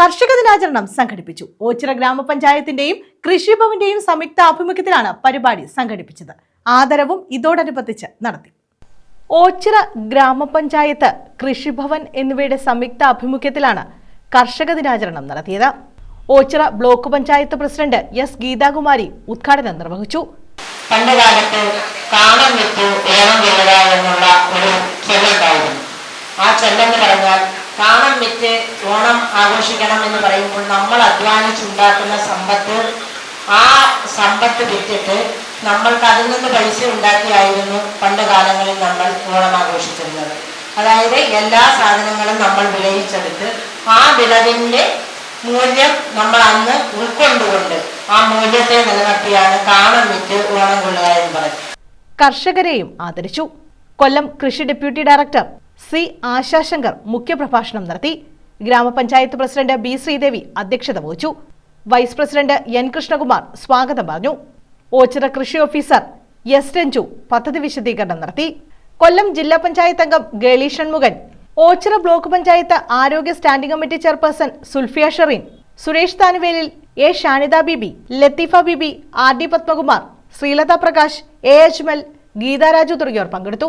കർഷക ദിനാചരണം സംഘടിപ്പിച്ചു. ഓച്ചിറ ഗ്രാമപഞ്ചായത്തിന്റെയും കൃഷിഭവന്റെയും സംയുക്ത ആഭിമുഖ്യത്തിലാണ് പരിപാടി സംഘടിപ്പിച്ചത്. ആദരവും ഇതോടനുബന്ധിച്ച് നടത്തി. ഓച്ചിറ ഗ്രാമപഞ്ചായത്ത് കൃഷിഭവൻ എന്നിവയുടെ സംയുക്ത ആഭിമുഖ്യത്തിലാണ് കർഷക ദിനാചരണം നടത്തിയത്. Oachira block panchayat president S Geethakumari ഉദ്ഘാടനം നിർവഹിച്ചു. പണ്ട് എന്നുള്ള ഒരു ആ ചൊല്ലെന്ന് പറഞ്ഞാൽ കാണം വിറ്റ് ഓണം ആഘോഷിക്കണം എന്ന് പറയുമ്പോൾ നമ്മൾ അധ്വാനിച്ചുണ്ടാക്കുന്ന സമ്പത്ത് ആ സമ്പത്ത് വിറ്റിട്ട് നമ്മൾക്ക് അതിൽ നിന്ന് പൈസ ഉണ്ടാക്കിയായിരുന്നു പണ്ട് കാലങ്ങളിൽ നമ്മൾ ഓണം ആഘോഷിച്ചിരുന്നത്. അതായത് എല്ലാ സാധനങ്ങളും നമ്മൾ വിലയിച്ചെടുത്ത് ആ വിളവിന്റെ മൂല്യം നമ്മൾ അന്ന് ഉൾക്കൊണ്ടുകൊണ്ട് ആ മൂല്യത്തെ നിലനിർത്തിയാണ് കാണം വിറ്റ് ഓണം കൊള്ളുക എന്ന് പറയുന്നത്. കർഷകരെയും ആദരിച്ചു. കൊല്ലം കൃഷി ഡെപ്യൂട്ടി ഡയറക്ടർ സി ആശാശങ്കർ മുഖ്യപ്രഭാഷണം നടത്തി. ഗ്രാമപഞ്ചായത്ത് പ്രസിഡന്റ് ബി ശ്രീദേവി അധ്യക്ഷത വഹിച്ചു. വൈസ് പ്രസിഡന്റ് എൻ കൃഷ്ണകുമാർ സ്വാഗതം പറഞ്ഞു. ഓച്ചിറ കൃഷി ഓഫീസർ എസ് രഞ്ജു പദ്ധതി വിശദീകരണം നടത്തി. കൊല്ലം ജില്ലാ പഞ്ചായത്ത് അംഗം ഗേളി ഷൺമുഖൻ ഓച്ചിറ ബ്ലോക്ക് പഞ്ചായത്ത് ആരോഗ്യ standing committee chairperson Sulfiya Shereen Suresh Thanuvelil A Shanida Bibi Latheefa Bibi R D Padmakumar Sreelatha Prakash A Ajmal Geetharaju തുടങ്ങിയവർ പങ്കെടുത്തു.